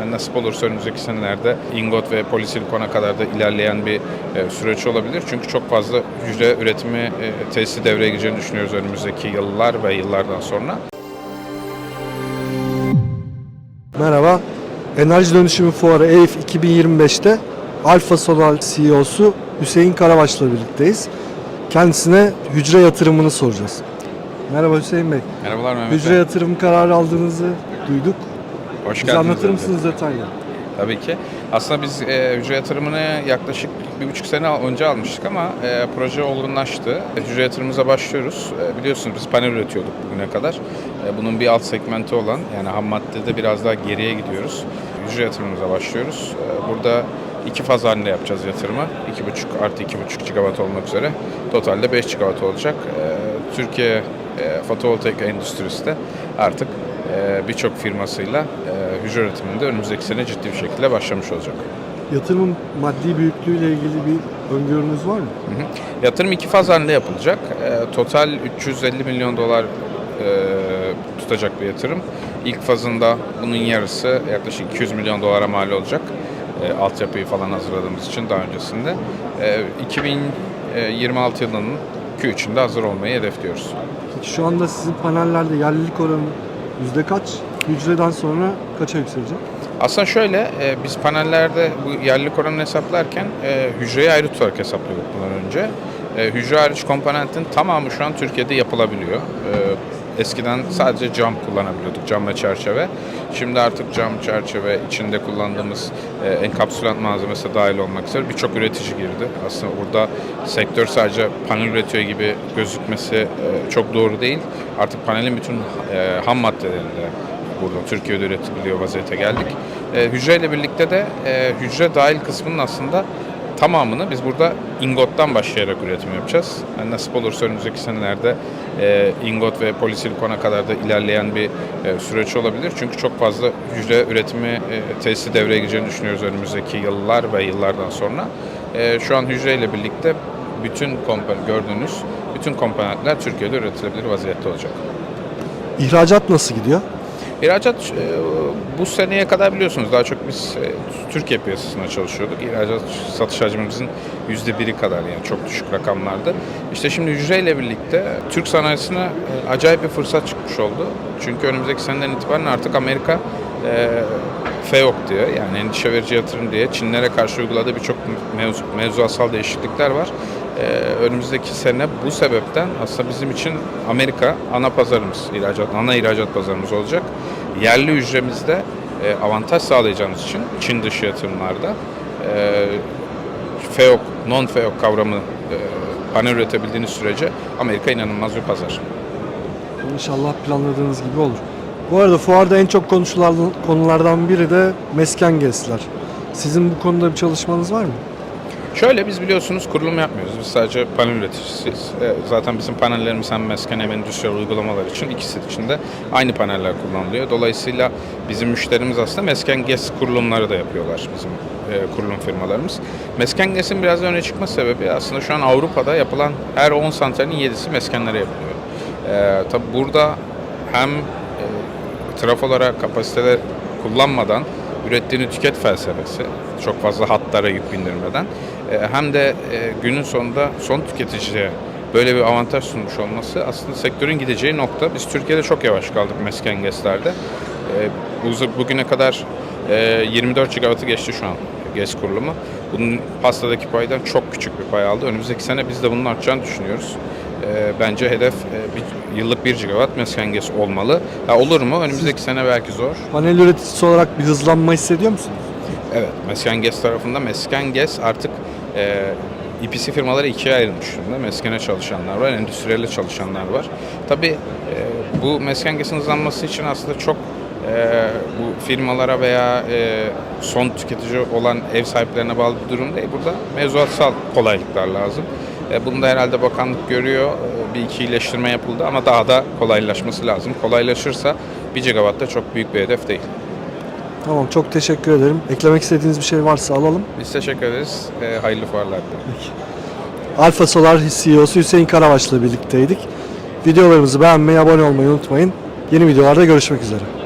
Yani nasip olursa önümüzdeki senelerde ingot ve polisilikona kadar da ilerleyen bir e, süreç olabilir. Çünkü çok fazla hücre üretimi e, tesisi devreye gireceğini düşünüyoruz önümüzdeki yıllar ve yıllardan sonra. Merhaba. Enerji Dönüşümü Fuarı EIF 2025'te Alfa Solar CEO'su Hüseyin Karabaş'la birlikteyiz. Kendisine hücre yatırımını soracağız. Merhaba Hüseyin Bey. Merhabalar Mehmet Hücre Bey. yatırım kararı aldığınızı duyduk. Hoş Bize geldiniz. anlatır mısınız detaylı? Tabii ki. Aslında biz e, hücre yatırımını yaklaşık bir buçuk sene önce almıştık ama e, proje olgunlaştı. E, hücre yatırımımıza başlıyoruz. E, biliyorsunuz biz panel üretiyorduk bugüne kadar. E, bunun bir alt segmenti olan yani ham maddede biraz daha geriye gidiyoruz. Hücre yatırımımıza başlıyoruz. E, burada iki faz halinde yapacağız yatırımı. 2,5 artı 2,5 gigawatt olmak üzere. Totalde 5 gigawatt olacak. E, Türkiye e, fotovoltaik endüstrisi de artık e, birçok firmasıyla e, hücre üretiminde önümüzdeki sene ciddi bir şekilde başlamış olacak. Yatırımın maddi büyüklüğüyle ilgili bir öngörünüz var mı? Hı hı. Yatırım iki faz halinde yapılacak. E, total 350 milyon dolar e, tutacak bir yatırım. İlk fazında bunun yarısı yaklaşık 200 milyon dolara mal olacak. E, altyapıyı falan hazırladığımız için daha öncesinde. E, 2026 yılının Q3'ünde hazır olmayı hedefliyoruz. Peki şu anda sizin panellerde yerlilik oranı yüzde kaç? Hücreden sonra kaça yükselecek? Aslında şöyle, e, biz panellerde bu yerlilik oranını hesaplarken e, hücreyi ayrı tutarak hesaplıyorduk bundan önce. E, hücre hariç komponentin tamamı şu an Türkiye'de yapılabiliyor. E, eskiden sadece cam kullanabiliyorduk, cam ve çerçeve. Şimdi artık cam, çerçeve, içinde kullandığımız e, enkapsülant malzemesi dahil olmak üzere birçok üretici girdi. Aslında burada sektör sadece panel üretiyor gibi gözükmesi e, çok doğru değil. Artık panelin bütün e, ham maddelerinde burada Türkiye'de üretiliyor vaziyete geldik. E, hücreyle birlikte de e, hücre dahil kısmının aslında tamamını biz burada ingottan başlayarak üretim yapacağız. Yani nasip olursa önümüzdeki senelerde e, ingot ve polisilikona kadar da ilerleyen bir e, süreç olabilir. Çünkü çok fazla hücre üretimi e, tesisi devreye gireceğini düşünüyoruz önümüzdeki yıllar ve yıllardan sonra. E, şu an hücreyle birlikte bütün gördüğünüz bütün komponentler Türkiye'de üretilebilir vaziyette olacak. İhracat nasıl gidiyor? İhracat e, bu seneye kadar biliyorsunuz daha çok biz e, Türkiye piyasasına çalışıyorduk. İhracat satış hacmimizin yüzde biri kadar yani çok düşük rakamlardı. İşte şimdi hücreyle birlikte Türk sanayisine e, acayip bir fırsat çıkmış oldu. Çünkü önümüzdeki seneden itibaren artık Amerika FEOC diye yani endişe verici yatırım diye Çinlere karşı uyguladığı birçok mevzu, mevzuatsal değişiklikler var. Ee, önümüzdeki sene bu sebepten aslında bizim için Amerika ana pazarımız, ihracat, ana ihracat pazarımız olacak. Yerli hücremizde e, avantaj sağlayacağımız için Çin dışı yatırımlarda e, FEOC, non-FEOC kavramı e, panel üretebildiğiniz sürece Amerika inanılmaz bir pazar. İnşallah planladığınız gibi olur. Bu arada fuarda en çok konuşulan konulardan biri de mesken gezler. Sizin bu konuda bir çalışmanız var mı? Şöyle biz biliyorsunuz kurulum yapmıyoruz. Biz sadece panel üreticisiyiz. E, zaten bizim panellerimiz hem mesken hem endüstriyel uygulamalar için ikisi için de aynı paneller kullanılıyor. Dolayısıyla bizim müşterimiz aslında mesken GES kurulumları da yapıyorlar bizim e, kurulum firmalarımız. Mesken GES'in biraz öne çıkma sebebi aslında şu an Avrupa'da yapılan her 10 santralin 7'si meskenlere yapılıyor. E, tabi burada hem e, trafolara kapasiteler kullanmadan ürettiğini tüket felsefesi, çok fazla hatlara yük bindirmeden e, hem de e, günün sonunda son tüketiciye böyle bir avantaj sunmuş olması aslında sektörün gideceği nokta. Biz Türkiye'de çok yavaş kaldık mesken GES'lerde. E, bu- Bugüne kadar e, 24 GW'ı geçti şu an GES kurulumu. Bunun pastadaki paydan çok küçük bir pay aldı. Önümüzdeki sene biz de bunun artacağını düşünüyoruz. E, Bence hedef e, bir, yıllık 1 GW mesken GES olmalı. Ha, olur mu? Önümüzdeki sene belki zor. Panel üreticisi olarak bir hızlanma hissediyor musunuz? Evet, Mesken GES tarafında Mesken GES artık e, EPC firmaları ikiye ayrılmış durumda. Meskene çalışanlar var, endüstriyelde çalışanlar var. Tabii e, bu Mesken GES'in hızlanması için aslında çok e, bu firmalara veya e, son tüketici olan ev sahiplerine bağlı bir durum değil. Burada mevzuatsal kolaylıklar lazım. E, bunu da herhalde bakanlık görüyor. E, bir iki iyileştirme yapıldı ama daha da kolaylaşması lazım. Kolaylaşırsa 1 GW da çok büyük bir hedef değil. Tamam çok teşekkür ederim. Eklemek istediğiniz bir şey varsa alalım. Biz teşekkür ederiz. E, hayırlı fuarlar dilerim. Alfa Solar CEO'su Hüseyin Karabaş'la birlikteydik. Videolarımızı beğenmeyi, abone olmayı unutmayın. Yeni videolarda görüşmek üzere.